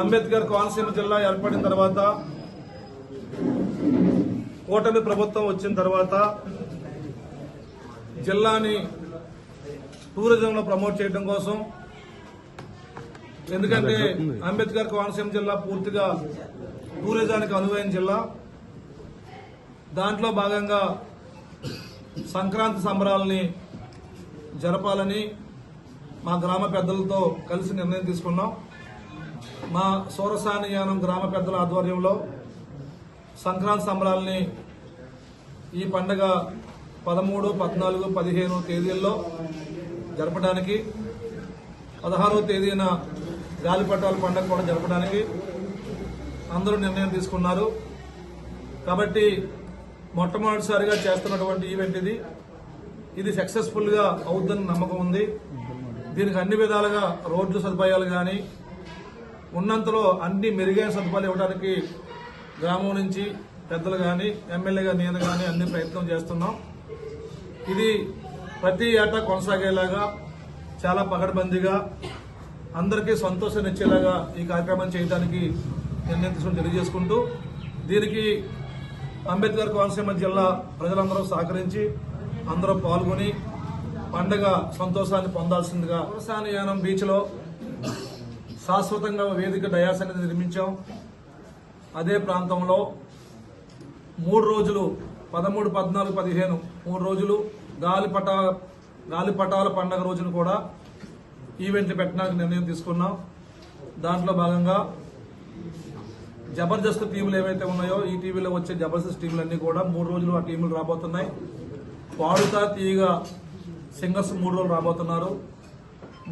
అంబేద్కర్ కోనసీమ జిల్లా ఏర్పడిన తర్వాత కూటమి ప్రభుత్వం వచ్చిన తర్వాత జిల్లాని టూరిజంలో ప్రమోట్ చేయడం కోసం ఎందుకంటే అంబేద్కర్ కోనసీమ జిల్లా పూర్తిగా టూరిజానికి అనువైన జిల్లా. దాంట్లో భాగంగా సంక్రాంతి సంబరాలని జరపాలని మా గ్రామ పెద్దలతో కలిసి నిర్ణయం తీసుకున్నాం. మా సోరసానియానం గ్రామ పెద్దల ఆధ్వర్యంలో సంక్రాంతి సంబరాలని ఈ పండగ పదమూడు పద్నాలుగు పదిహేను తేదీల్లో జరపడానికి పదహారవ తేదీన గాలిపటాల పండుగ కూడా జరపడానికి అందరూ నిర్ణయం తీసుకున్నారు. కాబట్టి మొట్టమొదటిసారిగా చేస్తున్నటువంటి ఈవెంట్ ఇది. ఇది సక్సెస్ఫుల్గా అవుద్దని అవుతుందని నమ్మకం ఉంది. దీనికి అన్ని విధాలుగా రోడ్లు సదుపాయాలు కానీ ఉన్నంతలో అన్ని మెరుగైన సదుపాయాలు ఇవ్వడానికి గ్రామం నుంచి పెద్దలు కానీ ఎమ్మెల్యేగా నేను కానీ అన్ని ప్రయత్నం చేస్తున్నాం. ఇది ప్రతి ఏటా కొనసాగేలాగా చాలా పగడబందీగా అందరికీ సంతోషాన్ని ఇచ్చేలాగా ఈ కార్యక్రమం చేయడానికి నిర్ణయం తీసుకుని తెలియజేసుకుంటూ దీనికి అంబేద్కర్ కోనసీమ జిల్లా ప్రజలందరూ సహకరించి అందరూ పాల్గొని పండగ సంతోషాన్ని పొందాల్సిందిగా యానం బీచ్లో శాశ్వతంగా వేదిక డయాస్ అనేది నిర్మించాం. అదే ప్రాంతంలో మూడు రోజులు పదమూడు పద్నాలుగు పదిహేను మూడు రోజులు గాలిపట గాలిపటాల పండగ రోజున కూడా ఈవెంట్లు పెట్టడానికి నిర్ణయం తీసుకున్నాం. దాంట్లో భాగంగా జబర్దస్త్ టీములు ఏవైతే ఉన్నాయో ఈ టీవీలో వచ్చే జబర్దస్త్ టీములన్నీ కూడా మూడు రోజులు ఆ టీములు రాబోతున్నాయి. పాడుతా తీయగా సింగర్స్ మూడు రోజులు రాబోతున్నారు.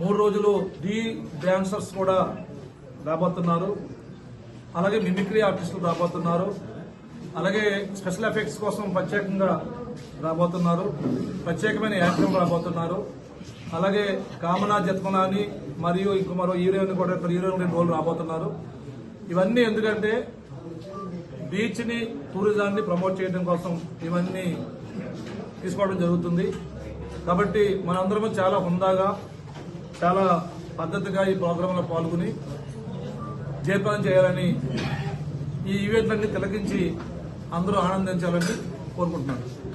మూడు రోజులు డి డ్యాన్సర్స్ కూడా రాబోతున్నారు. అలాగే మిమిక్రీ ఆర్టిస్టులు రాబోతున్నారు. అలాగే స్పెషల్ ఎఫెక్ట్స్ కోసం ప్రత్యేకంగా రాబోతున్నారు. ప్రత్యేకమైన యాక్టర్ రాబోతున్నారు. అలాగే కామనా జత్మనాని మరియు ఇంకో మరో హీరోయిన్ కూడా ఇక్కడ హీరోయిన్ రోల్ రాబోతున్నారు. ఇవన్నీ ఎందుకంటే బీచ్ని టూరిజాన్ని ప్రమోట్ చేయడం కోసం ఇవన్నీ తీసుకోవడం జరుగుతుంది. కాబట్టి మనందరం చాలా హుందాగా చాలా పద్ధతిగా ఈ ప్రోగ్రాంలో పాల్గొని జయప్రదం చేయాలని ఈ ఈవెంట్లన్నీ తిలకించి అందరూ ఆనందించాలని కోరుకుంటున్నాను.